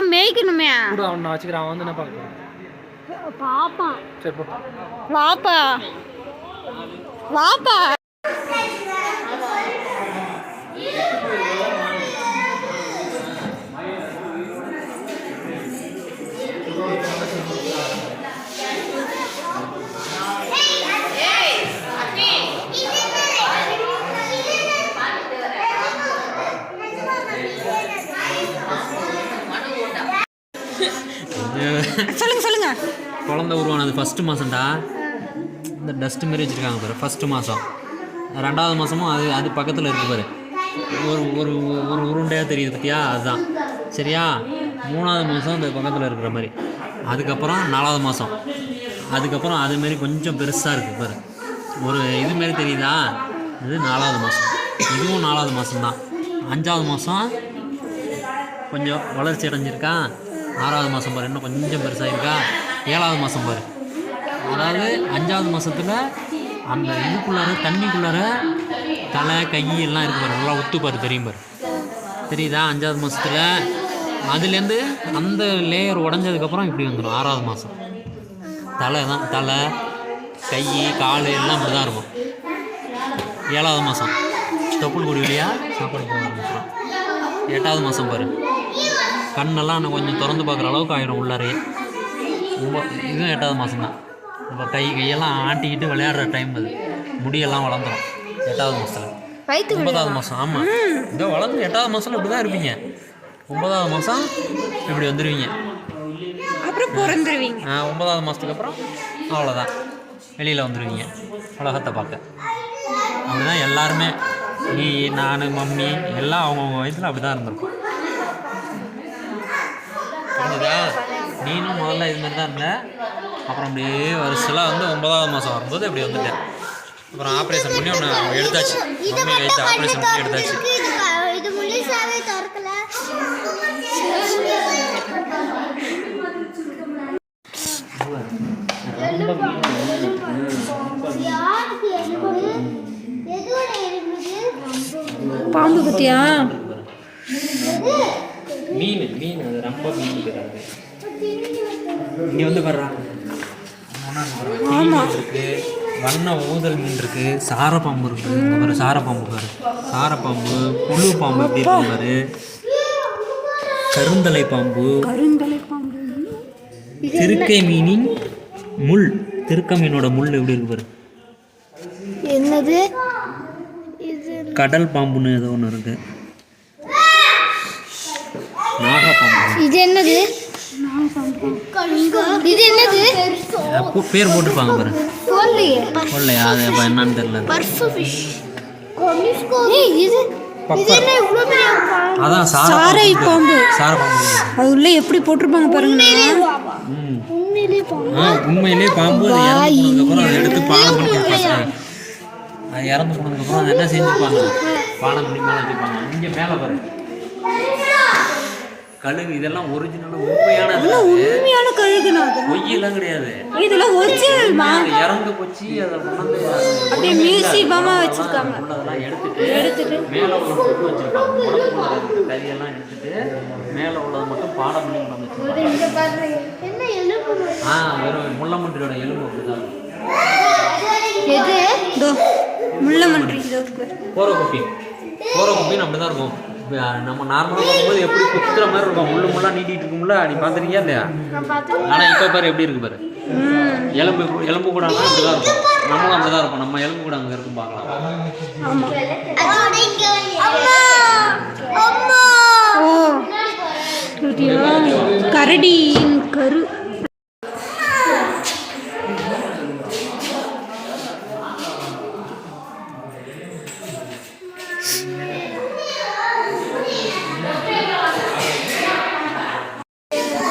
இவங்களாம் மேய்க்கணுமே. கூட அவன் நான் வச்சுக்கிறேன். அவன் வந்து என்ன பார்க்க பாப்பான் சரி போ. வாப்பா. வாப்பா. சொல்லுங்க சொல்லுங்க. குழந்த உருவானது ஃபஸ்ட்டு மாதம்டா இந்த டஸ்ட் மாரி வச்சுருக்காங்க பாரு ஃபஸ்ட்டு மாதம் ரெண்டாவது மாதமும் அது அது பக்கத்தில் இருக்கு பாரு. ஒரு ஒரு ஒரு உருண்டையாக தெரியுது பார்த்தியா அதுதான். சரியா? மூணாவது மாதம் இந்த பக்கத்தில் இருக்கிற மாதிரி. அதுக்கப்புறம் நாலாவது மாதம் அதுக்கப்புறம் அதுமாரி கொஞ்சம் பெருசாக இருக்குது பாரு. ஒரு இதுமாரி தெரியுதா? இது நாலாவது மாதம் இதுவும் நாலாவது மாதம் தான் அஞ்சாவது மாதம் கொஞ்சம் வளர்ச்சி அடைஞ்சிருக்கா? ஆறாவது மாதம் பாரு இன்னும் கொஞ்சம் பெருசாக இருக்கா ஏழாவது மாதம் பாரு. அதாவது அஞ்சாவது மாதத்தில் அந்த இதுக்குள்ளார தண்ணிக்குள்ளார தலை கை எல்லாம் இருக்கு பாரு நல்லா ஒத்து பாரு தெரியும் பாரு. தெரியுதா? அஞ்சாவது மாதத்தில் அதுலேருந்து அந்த லேயர் உடஞ்சதுக்கப்புறம் இப்படி வந்துடும் ஆறாவது மாதம் தலை தான் தலை கை கால் எல்லாம் இப்படி தான் இருக்கும். ஏழாவது மாதம் தொப்புள் கொடி வழியாக சாப்பாடு போக ஆரம்பிச்சிடும் எட்டாவது மாதம் பாரு. கண்ணெல்லாம் இன்னும் கொஞ்சம் திறந்து பார்க்குற அளவுக்கு ஆயிரும் உள்ளாரே. ரொம்ப இதுவும் எட்டாவது மாதம் தான். நம்ம கை கையெல்லாம் ஆட்டிக்கிட்டு விளையாடுற டைம் அது. முடியெல்லாம் வளர்ந்துடும் எட்டாவது மாதத்தில் ஒன்பதாவது மாதம் ஆமாம் இதோ வளர்ந்து எட்டாவது மாதத்தில் இப்படி தான் இருப்பீங்க. ஒன்பதாவது மாதம் இப்படி வந்துடுவீங்க அப்புறம் பிறந்துருவீங்க. ஆ, ஒன்பதாவது மாதத்துக்கு அப்புறம் அவ்வளோதான் வெளியில் வந்துடுவீங்க உலகத்தை பார்க்க. அப்படிதான் எல்லாருமே. நீ நான் மம்மி எல்லாம் அவங்கவுங்க வயசில் அப்படி தான் இருந்திருக்கும். புரிஞ்சுதா? நீனும் முதல்ல இது மாதிரி தான் இருந்த. அப்புறம் அப்படியே வருஷலாம் வந்து ஒன்பதாவது மாதம் வரும்போது அப்படி வந்துட்டேன். அப்புறம் ஆப்ரேஷன் பண்ணி ஒன்று எடுத்தாச்சு. மம்மி வயிற்று ஆப்ரேஷன் பண்ணி எடுத்தாச்சு. பாம்பு பத்தியா மீன் மீன் அது ரொம்ப மீன் கிடையாது இங்கே வந்து வர்றாங்க இருக்கு. வண்ண ஊதல் மீன் இருக்கு. சாரப்பாம்பு இருக்கு. இங்க பாரு சாரப்பாம்பு பாரு. சாரப்பாம்பு புழு பாம்பு எப்படி இருக்கு பாரு? கருந்தலை பாம்பு. திருக்கை மீனின் முள். திருக்க மீனோட முள் எப்படி இருக்கு பாரு? என்னது? கடல் பாம்புன்னு ஏதோ ஒன்று இருக்கு. நாகப்பாம்பு இது என்னது? இது என்னது? அப்போ பேர் போட்டிருப்பாங்க பாரு. போடலையே அது என்னன்னு தெரியல. பர்ஃபு ஃபிஷ் இது? அதான் சாரை பாம்பு சார பாம்பு அது உள்ள எப்படி போட்டிருப்பாங்க பாருங்க ம். உண்மையிலே பாம்பு? பாம்பு. அது எடுத்து பானம் அது இறந்து போனதுக்கப்புறம் அதை என்ன செஞ்சுப்பாங்க பானம் பண்ணி மேலே வச்சுப்பாங்க இங்கே மேலே பாரு. கழுகு இதெல்லாம் ஒரிஜினலாக உண்மையானது உண்மையான கழுகுனா பொய்யெல்லாம் கிடையாது. இதெல்லாம் ஒரிஜினல்மா அது இறந்து போச்சு அதை கொண்டாந்து அப்படியே மியூசியமா வச்சிருக்காங்க. உள்ளதெல்லாம் எடுத்துட்டு எடுத்துட்டு. மேலே உள்ள உடம்புல இருக்க கறியெல்லாம் எடுத்துட்டு மேலே உள்ளதை மட்டும் பாடம் பண்ணி கொண்டு வந்து வச்சிருப்பாங்க இங்க பாருங்க என்ன எலும்பு? ஆ வெறும் முள்ளமன்றியோட எலும்பு அப்படிதான். எது? முள்ளமன்றி இதோ இருக்கு. போற குப்பி போற குப்பின்னு அப்படி தான் இருக்கும். நம்ம நார்மலாக பார்க்கும்போது எப்படி குத்துற மாதிரி இருக்கும்? முள்ளு முள்ளா நீட்டிட்டு இருக்கும்ல? நீ பார்த்துருக்கியா இல்லையா? ஆனால் இப்போ பாரு எப்படி இருக்கு பாரு. எலும்பு எலும்பு கூட இப்படி தான் இருக்கும். நம்மளும் அப்படி தான் இருக்கும் நம்ம எலும்பு கூட அங்கே இருக்கும் பார்க்கலாம்? கரடியின் கரு.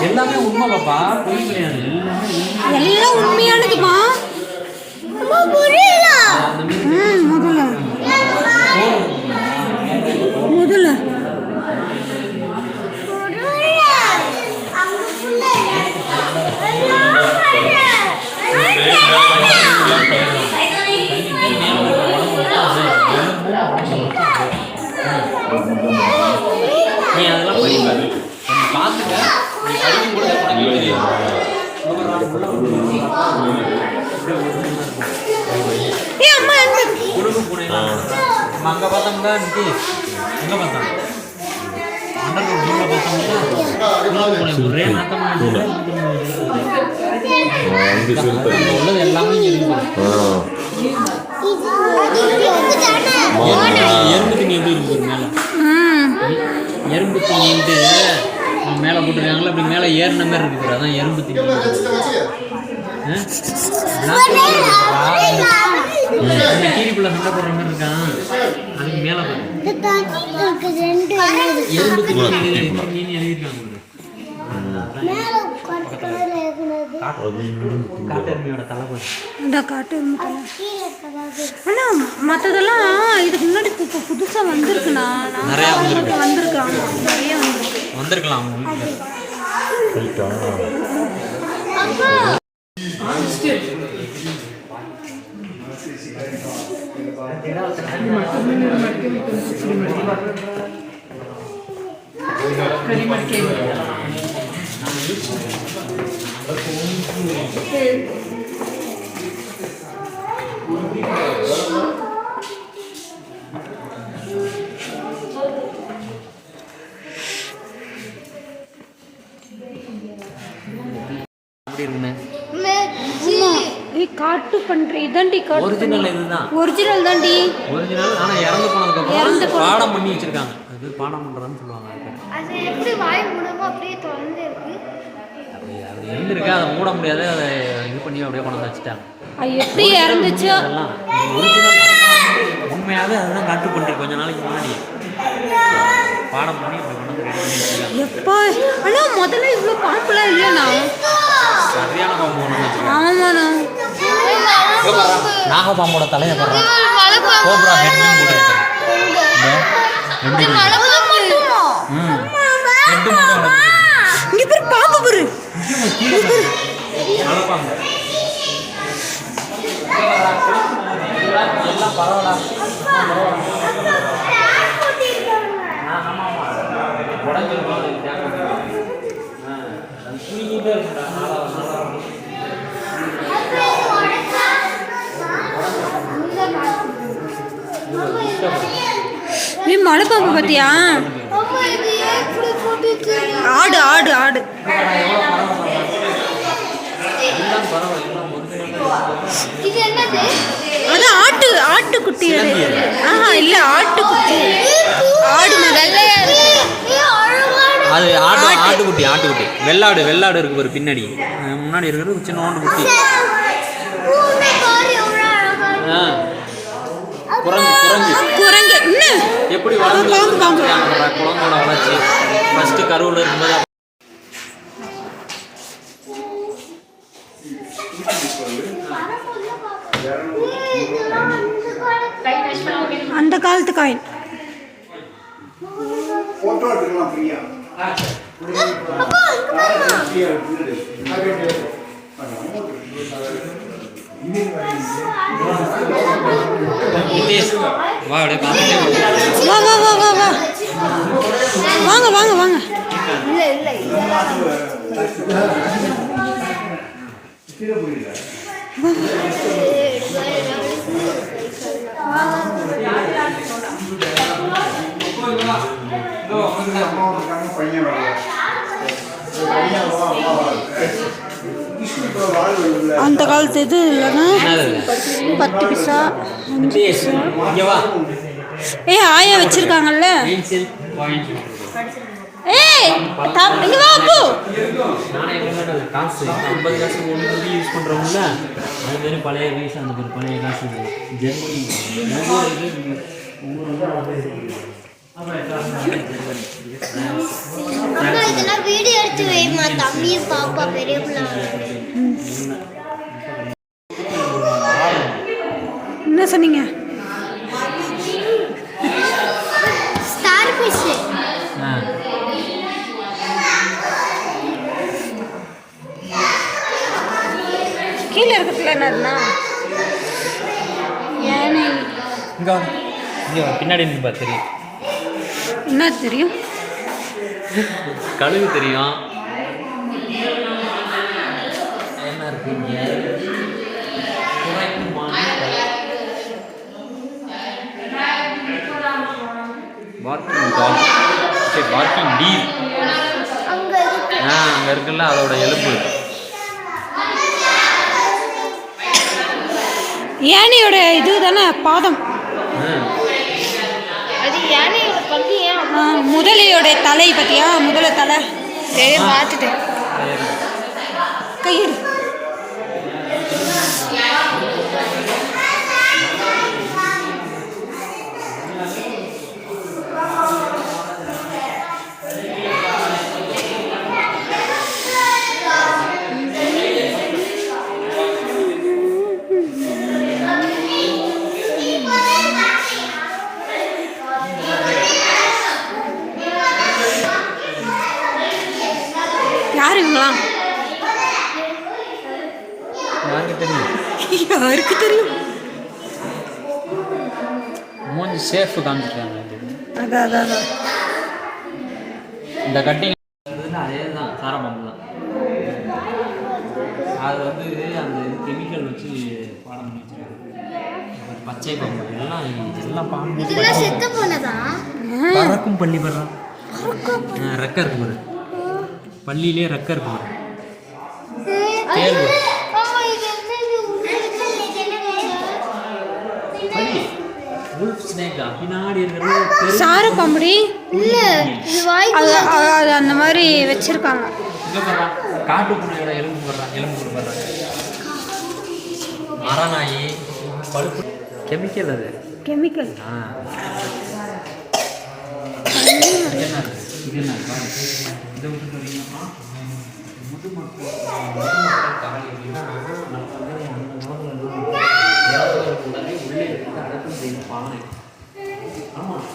எல்லாமே உண்மை பாப்பா. பொய் கிடையாது எல்லாமே. எல்லாம் உண்மையானதுமா? புரியல. அங்கே பார்த்தோம்னா நிதிஷ் எங்கே பார்த்தோம் அண்டர் ரோட் பார்த்தோம்னா ஒரே சிறுத்தை உள்ளது எல்லாமே எறும்பு தண்ணி எப்படி இருக்கு பாரு மேலே? ம். எறும்பு தண்ணின்ட்டு மேலே போட்டுருக்காங்களா அப்படி மேலே ஏறின மாதிரி இருக்கு பாரு. அதான் எறும்பு? இந்த கீரிக்குள்ள சண்டை போடுற மாதிரி இருக்கான் மேலே மற்றதெல்லாம் இதுக்கு முன்னாடி இப்போ புதுசாக வந்திருக்குண்ணா. நிறையா வந்திருக்கு. வந்திருக்காங்க நிறைய வந்திருக்கு. வந்திருக்கலாம் அவங்க வீட்டுக்கு காட்டு பண்ற? இதாண்டி காட்டு ஒரிஜினல் இதுதான். ஒரிஜினல் தாண்டி ஒரிஜினல் ஆனால் இறந்து போனதுக்கு இறந்து அப்புறம் பாடம் பண்ணி வச்சிருக்காங்க. அது பாடம் பண்ணுறதுன்னு சொல்லுவாங்க அது எப்படி வாய் மூலமா அப்படியே திறந்து இருக்கு அப்படி அது இருந்திருக்கு அதை மூட முடியாது. அதை இது பண்ணி அப்படியே கொண்டு வந்து வச்சுட்டாங்க. அது எப்படி இறந்துச்சோ? அதெல்லாம். ஒரிஜினல் உண்மையாகவே அதுதான் காட்டு பண்ணுறேன் கொஞ்ச நாளைக்கு முன்னாடி. பாடம் பண்ணி அப்படி கொண்டு வந்து ரெடி பண்ணி வச்சிருக்காங்க. எப்பா? ஆனா முதல்ல இவ்வளோ பாம்புலாம் இல்லைண்ணா சரியான ஆமாண்ணா. நாகபாம்போட தலையை போடுறான் கோப்ரா எப்படி இருக்கு? ம். ஹெட்டு மட்டும் வளர்த்துருக்கு. இங்க பேர் பாம்பு பாரு. வளர்ப்பாங்க எல்லாம் பரவாயில்ல உடஞ்சிருக்கும் அதுக்கு தேவை ஆ அது தூங்கிட்டே இருக்கும்டா நாலாவது நாலாவது ஏய் பாம்பு பார்த்தியா ஆடு ஆடு ஆடு. அது ஆட்டு ஆட்டுக்குட்டி ஆஹா இல்ல ஆட்டுக்குட்டி. ஆடு வெள்ளையா இருக்கு அது ஆட்டு ஆட்டுக்குட்டி ஆட்டுக்குட்டி. வெள்ளாடு வெள்ளாடு இருக்கு பாரு பின்னாடி. முன்னாடி இருக்கிறது சின்ன ஓண்டு குட்டி. குரங்கு குரங்கு. குரங்கு. எப்படி வளர்ந்து. குரங்கோட வளர்ச்சி. ஃபர்ஸ்ட் கருவில் இருக்கும்போது அந்த காலத்து காயின். போட்டோ எடுத்துக்கலாம் ஃப்ரீயா வா வா. வா வா வா வா வாங்க வாங்க வாங்க இருக்காங்க பையன் வரல பையன் அந்த காலத்து இது இல்லைன்னா பத்து பைசா. இங்கே வா ஏய் ஆயா வச்சிருக்காங்கல்ல? ஏய் தா- இங்க வா அப்பு நானே எங்கே காசு ஐம்பது காசு ஒன்று யூஸ் பண்ணுறோம்ல அது மாதிரி பழைய வயசு அந்த மாதிரி பழைய காசு ஜெர்மனி அம்மா இதெல்லாம் வீடியோ எடுத்து வைமா தம்பி பாப்பா பெரிய பிள்ளை என்ன சொன்னீங்க? ஸ்டார் ஃபிஷ் ஆ கீழே இருக்கிறதுல என்னதுன்னா? யானை இங்கே பின்னாடி நின்று பா தெரியும். என்ன தெரியும்? கழுகு தெரியும். என்ன இருக்கு இங்கே குரங்கு, மான், பார்க்கிங் டாக் சரி பார்க்கிங் டீர் அங்க இருக்கு ஆ அங்கே இருக்குல்ல அதோட எலும்பு. யானையோட இது தானே பாதம். அது யானையோட பல்லு ஏன் ஆ, முதலையோட தலை பத்தியா? முதலை தலை. பார்த்துட்டேன் கையெடு. யார் இவங்களாம் யாருக்கு தெரியும்? யாருக்கு தெரியும்? மூஞ்சி சேஃப் காமிச்சிருக்காங்க. அதான் அதான் அதான் இந்த கட்டிங் அதே தான் சாரபாம்பு தான் அது வந்து அந்த கெமிக்கல் வச்சு பாடம் பண்ணி வச்சிருக்காங்க. பச்சை பாம்பு எல்லாம் எல்லாம் பாம்பு. இதெல்லாம் செத்து போனதா? பறக்கும் பள்ளி படுறான் ரெக்க இருக்கு பள்ளியிலே ரெக்க இருக்கு பாரு தேள் பாரு. ஆமா இது என்னது உள்ள இருக்கு இது என்னது பள்ளி உல்ஃப் ஸ்னேக்கா பின்னாடி இருக்கிறது பெரு. சார பாம்புடி இல்ல இது வாய் அது அந்த மாதிரி வச்சிருக்காங்க. காட்டு பூனையோட எலும்பு மரநாயி பழுப்பு. கெமிக்கல் அது. கெமிக்கல். ஆ. இது என்ன? இதை விட்டு பார்த்தீங்கன்னா முதுமக்கள் முதுமக்கள் தாலி அப்படின்னா நம்ம வந்து அந்த காலத்துல உடனே உள்ளே இருந்து அடக்கம் செய்யும் பானை ஆமாம்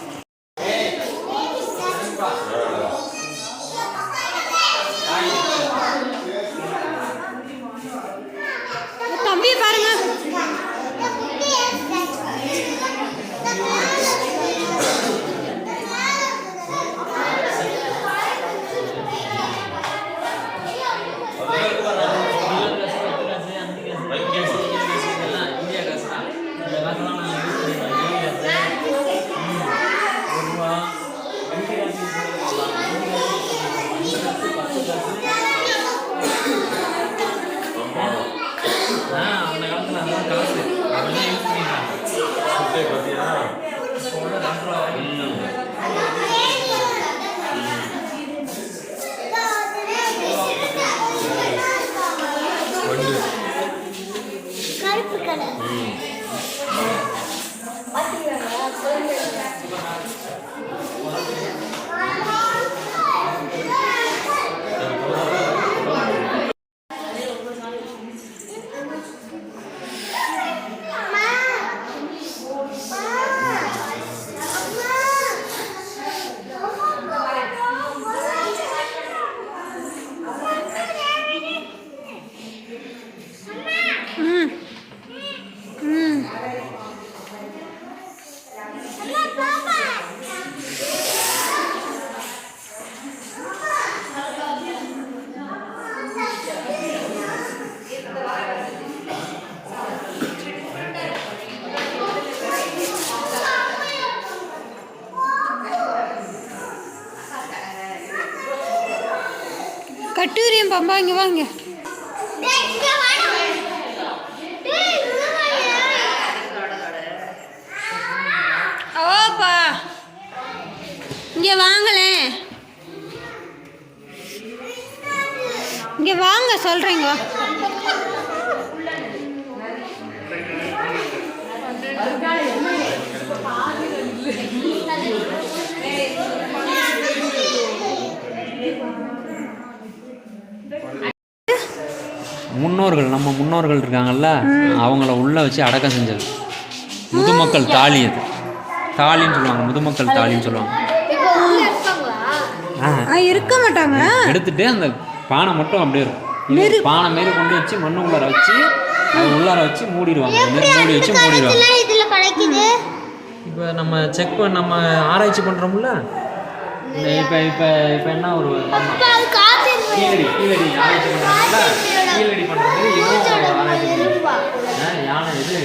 பம்பா இங்கே வாங்க. ஓப்பா இங்கே வாங்களேன் இங்கே வாங்க சொல்கிறேங்க முன்னோர்கள் நம்ம முன்னோர்கள் இருக்காங்கல்ல அவங்கள உள்ள வச்சு அடக்கம் செஞ்சது. முதுமக்கள் தாலி அது. தாலின்னு சொல்லுவாங்க முதுமக்கள் தாலின்னு சொல்லுவாங்க. இப்போ உள்ள இருப்பாங்களா ஆ, ஆ இருக்க மாட்டாங்க எடுத்துட்டு அந்த பானை மட்டும் அப்படியே இருக்கும். பானை மாரி கொண்டு வச்சு மண்ணு உள்ளார வச்சு அது உள்ளார வச்சு மூடிடுவாங்க. மூடி வச்சு மூடிடுவாங்க. இப்போ நம்ம செக் பண்ண நம்ம ஆராய்ச்சி பண்ணுறோம்ல இப்போ இப்போ இப்போ என்ன ஒரு கீழடி கீழடி ஆராய்ச்சி பண்ணுறாங்கல்ல கீழடி பண்ணுறது யானை இது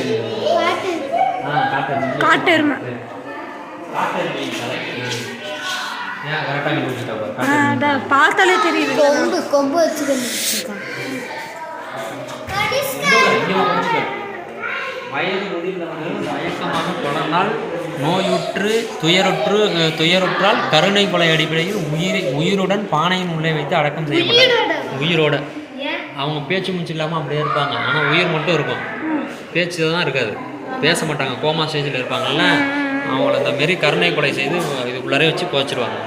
ஆ காட்டு காட்டு எருமை. ஏன் கரெக்டாக கண்டுபிடிச்சிட்டா பாரு. ஆ, காட்டு. அதான் பார்த்தாலே தெரியுது. கொம்பு கொம்பு. வயது முதிர்ந்தவர்கள் தொடர்ந்தால் நோயுற்று துயருற்று துயருற்றால் கருணை கொலை அடிப்படையில் உயிரை உயிருடன் பானையின் உள்ளே வைத்து அடக்கம் செய்யப்பட்டார் உயிரோட. அவங்க பேச்சு மூச்சு இல்லாமல் அப்படியே இருப்பாங்க. ஆனால் உயிர் மட்டும் இருக்கும். பேச்சு தான் இருக்காது. பேச மாட்டாங்க. கோமா ஸ்டேஜில் இருப்பாங்கல்ல அவங்கள இந்த மாரி கருணை கொலை செய்து இதுக்குள்ளாரே வச்சு போச்சிருவாங்க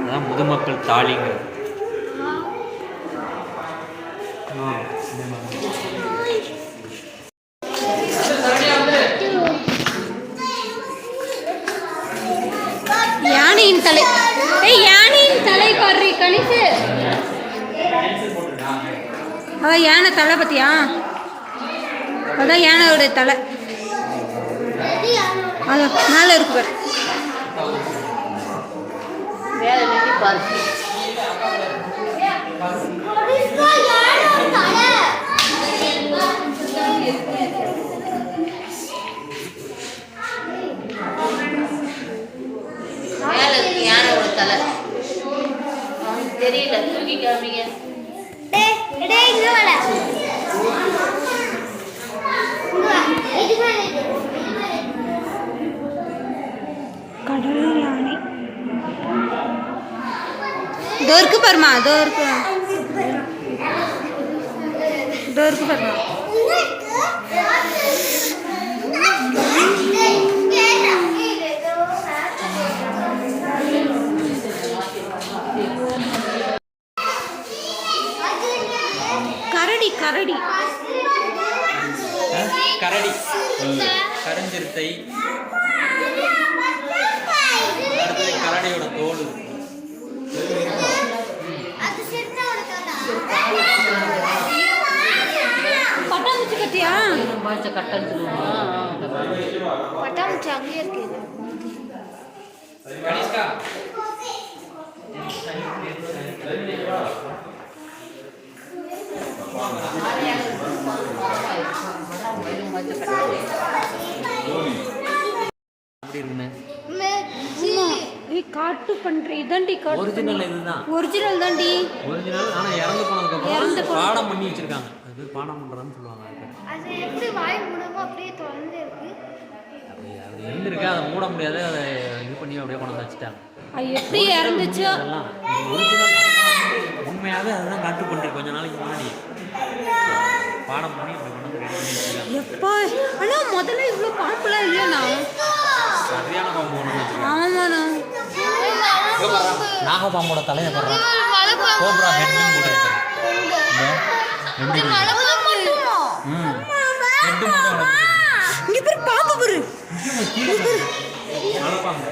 அதான் முதுமக்கள் தாலிங்கிறது. ஆ, அதான் யானை தலை பத்தியா? அதான் யானையோட தலை. அது மேலே இருக்கு பாரு. மேல இருக்கு தலை. தெரியல. தூக்கி காமிங்க டேய் டேய் இங்க வாடா இங்க வா இது மேல இது கடல் யானை இதோ இருக்கு பாருமா இதோ இருக்கு இதோ இருக்கு பாருமா கரடி. கரடி. கரஞ்சிருத்தை. அடுத்தது கரடியோட தோல். பட்டாம்பூச்சி பத்தியா பாய்ச்ச கட்டன் சொல்லுவாங்க பட்டாம்பூச்சி அங்கேயே இருக்கு கனிஷ்கா அப்படி இருக்குமே ஏய் காட்டு பண்ற இதாண்டி ஒரிஜினல் இதுதான். ஒரிஜினல் தாண்டி ஒரிஜினல் ஆனால் இறந்து போனதுக்கு அப்புறம் பாடம் பண்ணி வச்சிருக்காங்க. அது பேர் பாடம் பண்ணுறதுன்னு சொல்லுவாங்க. அது எப்படி வாய் மூடமா அப்படியே திறந்து இருக்கு அப்படி அது இருந்திருக்கு அதை மூட முடியாது அதை இது பண்ணி அப்படியே கொண்டு வந்து வச்சுட்டாங்க. அது எப்படி இறந்துச்சோ. அதெல்லாம் ஒரிஜினல் உண்மையாகவே அதுதான் காட்டு பண்ணுறது கொஞ்ச நாளைக்கு முன்னாடி. பாடம் பண்ணி அப்படி கொண்டு வந்து எப்பா ஆனா முதல்ல இவ்வளோ பாம்புலாம் இல்லைண்ணா. சரியான பாம்பு ஆமாண்ணா. நாகபாம்போட தலையை பாடுறான் கோப்ரா ஹெட்னு போட்டுருக்கு இந்த எப்படி இருக்கு? ம். ஹெட்டு மட்டும் வளர்ந்து இங்க பேர் பாம்பு பாரு. கீழே பாரு. வளர்ப்பாங்க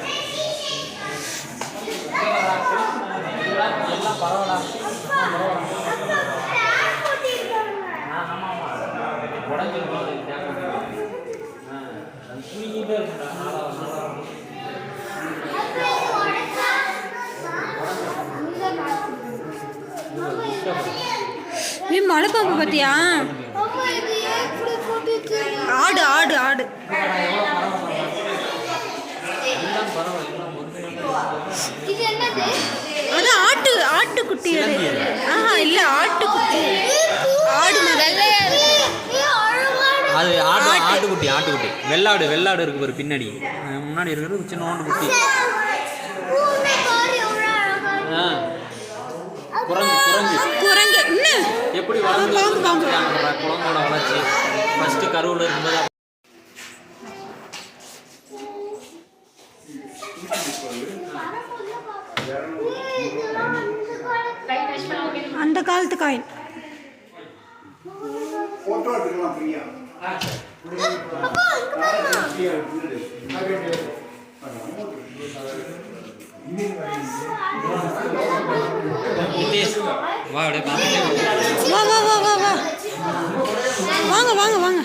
எல்லாம் பரவாயில்ல உடஞ்சிருக்கும் அது தேவை. ஆ, அது தூங்கிட்டே இருக்குடா நாலாவது நாளாவது நீ மலை பாம்பு பார்த்தியா ஆடு ஆடு ஆடு. அது ஆட்டு ஆட்டுக்குட்டி அது. ஆஹா இல்ல ஆட்டுக்குட்டி. ஆடு வெள்ளையா இருக்கு அது ஆடு ஆட்டுக்குட்டி ஆட்டுக்குட்டி. வெள்ளாடு வெள்ளாடு இருக்கு பாரு பின்னாடி. முன்னாடி இருக்கிறது சின்ன குட்டி ஆ. குரங்கு குரங்கு. குரங்கு. இன்னும் எப்படி வளர்ந்து குரங்கோட வளர்ச்சி. ஃபர்ஸ்ட் கருவில் இருக்கும்போது அந்த காலத்து காயின் எடுத்துக்கலாம் ஃப்ரீயா வா வா. வா வா வா வாங்க வாங்க வாங்க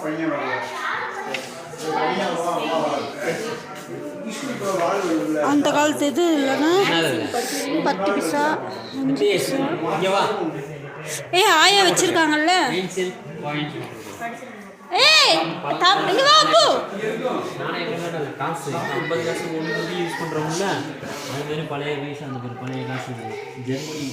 பையன் அந்த காலத்து இது இல்லைன்னா? பத்து பைசா ஏ ஆயா வச்சிருக்காங்கல்ல? ஏய் இங்க வா அப்பு காசு ஐம்பது காசு ஒன்று வந்து யூஸ் பண்ணுறோம்ல அது மாதிரி பழைய வயசு அந்த பழைய காசு ஜெர்மனி.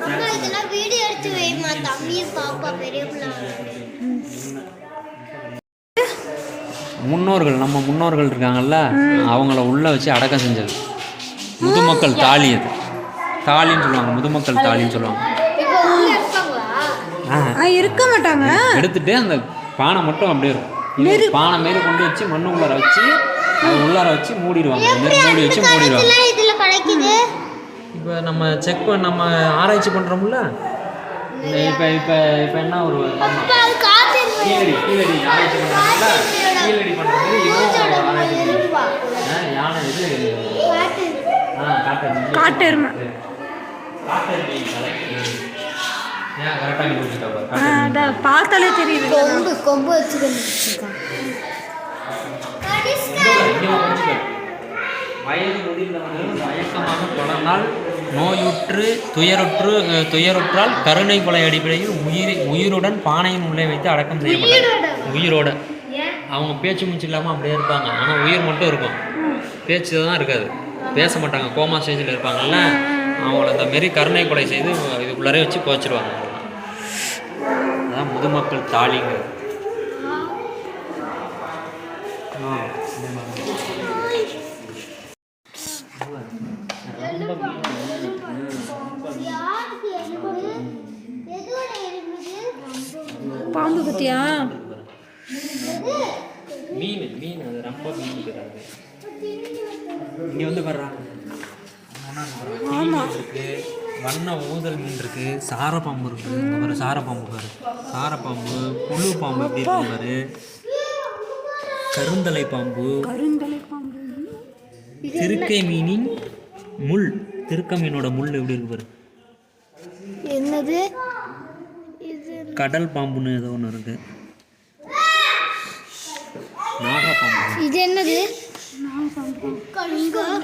அம்மா இதெல்லாம் வீடியோ எடுத்து வைமா தம்பி பாப்பா பெரிய பிள்ளை முன்னோர்கள் நம்ம முன்னோர்கள் இருக்காங்கல்ல அவங்கள உள்ள வச்சு அடக்கம் செஞ்சது. முதுமக்கள் தாலி அது. தாலின்னு சொல்லுவாங்க முதுமக்கள் தாலின்னு சொல்லுவாங்க. இப்போ உள்ள இருப்பாங்களா ஆ, ஆ, இருக்க மாட்டாங்க. எடுத்துட்டு அந்த பானை மட்டும் அப்படியே இருக்கும். இது பானை மாரி கொண்டு வச்சு மண்ணு உள்ளார வச்சு அது உள்ளார வச்சு மூடிடுவாங்க. இந்த மாதிரி மூடி வச்சு மூடிடுவாங்க. இப்போ நம்ம செக் பண்ண நம்ம ஆராய்ச்சி பண்ணுறோம்ல இப்போ இப்போ இப்போ என்ன ஒரு கீழடி கீழடி ஆராய்ச்சி பண்ணுறோம்ல கீழடி பண்ணுறது இதுவும் ஆராய்ச்சி யானை இது. ஆ காட்டு காட்டெருமை காட்டெருமை கரெக்டாக காட்டெருமை அதான் பார்த்தாலே தெரியுது. கொம்பு கொம்பு வச்சுக்கணும். வயது முதிர்ந்தவர்கள் மயக்கமாக தொடர்ந்தால் நோயுற்று துயருற்று துயருற்றால் கருணை கொலை அடிப்படையில் உயிர் உயிருடன் பானையின் உள்ளே வைத்து அடக்கம் செய்யப்பட்டார் உயிரோட. அவங்க பேச்சு மூச்சு இல்லாமல் அப்படியே இருப்பாங்க. ஆனால் உயிர் மட்டும் இருக்கும். பேச்சு தான் இருக்காது. பேச மாட்டாங்க. கோமா ஸ்டேஜில் இருப்பாங்கல்ல? அவங்கள இந்த மாரி கருணை கொலை செய்து இதுக்குள்ளாரே வச்சு போச்சிருவாங்க அதான் முதுமக்கள் தாலிங்கிறது. ஆ இந்த மாதிரி. யாருக்கு எலும்பு எதோட எலும்பு பாம்பு பத்தியா மீன் மீன் அது ரொம்ப மீன் போயிடாது இங்கே வந்து வர்றா ஆமாம் இருக்கு வண்ண ஊதல் மீன் இருக்கு சாரப்பாம்பு இருக்கு. இங்க பாரு சாரப்பாம்பு பாரு. சாரப்பாம்பு புழு பாம்பு எப்படி இருக்கு பாரு? கருந்தலை பாம்பு. கருந்தலை பாம்பு. திருக்கை மீனின் முள். திருக்க மீனோட முள் எப்படி இருக்கு பாரு? என்னது? கடல் பாம்புன்னு ஏதோ ஒன்று இருக்கு. நாகப்பாம்பு இது என்னது?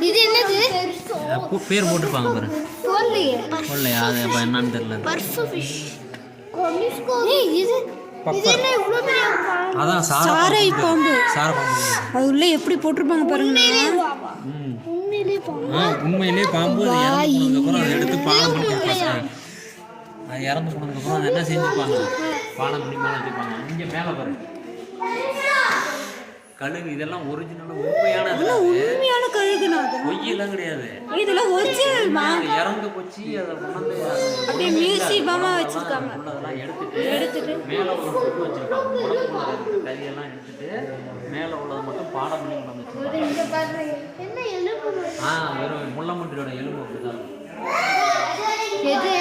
இது என்னது? அப்போ பேர் போட்டிருப்பாங்க பாரு. அது இப்போ என்னன்னு தெரியல. இது இவ்வளோ பெரிய பாம்பு? அதான் சாரை பாம்பு. அது உள்ள எப்படி போட்டிருப்பாங்க பாருங்கண்ணா ம். உண்மையிலே பாம்பு? பாம்பு. எடுத்து பாலம் கொடுப்பாங்க அது இறந்து போனதுக்கப்புறம் அதை என்ன செஞ்சுப்பாங்க பாலம் பண்ணி மேலே வச்சுப்பாங்க இங்கே மேலே பாரு. கழுகு இதெல்லாம் ஒரிஜினலாக உண்மையானது உண்மையான அது. பொய்யெல்லாம் கிடையாது. இதெல்லாம் ஒரிஜினல்மா இறந்து போச்சு அதை கொண்டாந்து அப்படியே மியூசியமா வச்சிருக்காங்க. அதெல்லாம் எடுத்துட்டு எடுத்துட்டு. மேலே உள்ள மட்டும் வச்சிருப்பாங்க உடம்புல கறியெல்லாம் எடுத்துட்டு மேலே உள்ளதை மட்டும் பாடம் பண்ணி வச்சிருப்பாங்க. பாருங்க. என்ன எலும்பு ஆ வெறும் முள்ளமுட்டியோட எலும்பு அப்படிதான். எது?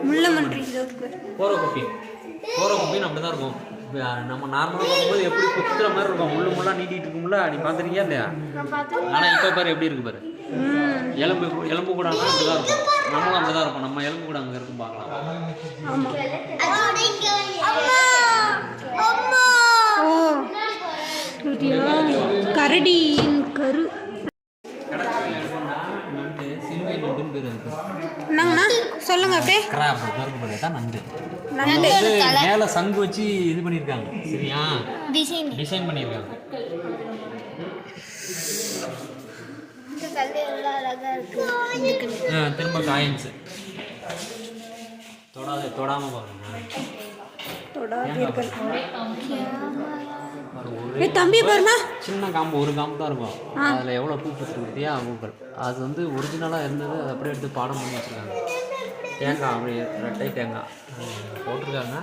இதோ முள்ள மன்றி இதோ இருக்கு. கோர குப்பி. கோர குப்பின்னு அப்படி தான் இருக்கும் நம்ம நார்மலாக பார்க்கும்போது எப்படி குத்துற மாதிரி இருக்கும். முள்ளு முள்ளா நீட்டிட்டு இருக்கும்ல நீ பார்த்துருக்கியா இல்லையா? ஆனால் இப்போ பாரு எப்படி இருக்கு பாரு. எலும்பு எலும்பு கூட அப்படி தான் இருக்கும். நம்மளும் அப்படி தான் இருப்போம். நம்ம எலும்பு கூட அங்கே இருக்கும் பார்க்கலாம். அதோட இங்க அம்மா. அம்மா ஓ. பாத்தியா? கரடியின் கரு. அப்படியே கிராப் பேருக்கு பேர் தான் நண்டு மேலே சங்கு வச்சு இது பண்ணியிருக்காங்க சரியா டிசைன் டிசைன் ஆ, திரும்ப காயின்ஸு தொடாத தொடாமல் பாருங்க. தம்பி பாருண்ணா சின்ன காம்பு ஒரு காம்பு தான் இருக்கும். அதில் எவ்வளோ பூ பூத்துருக்குதியா பூக்கள். அது வந்து ஒரிஜினலாக இருந்தது அதை அப்படியே எடுத்து பாடம் பண்ணி வச்சுருக்காங்க. தேங்காய் அப்படியே ரெட்டை தேங்காய். போட்டிருக்காங்க.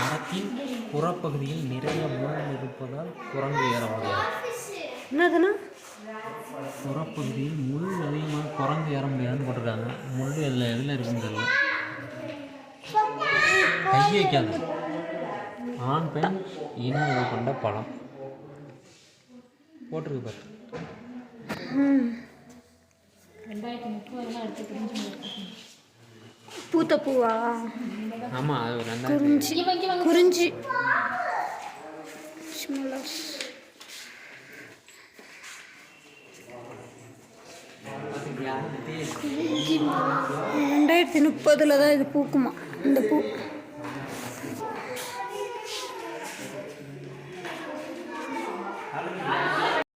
மரத்தின் புறப்பகுதியில் நிறைய முள் இருப்பதால் குரங்கு ஏற முடியாது என்னதுண்ணா புறப்பகுதியில் முள் அதிகமாக குரங்கு ஏற முடியாதுன்னு போட்டிருக்காங்க. முள் இதில் எதில் இருக்குன்னு தெரியல. கை வைக்காது. ஆண் பெண் இன கொண்ட பழம். போட்டிருக்கு பாரு பூத்த பூவா ஆமாம் அது ஒரு ரெண்டாயிரத்தி குறிஞ்சி. குறிஞ்சி. ரெண்டாயிரத்தி முப்பதுல தான் இது பூக்குமா இந்த பூ?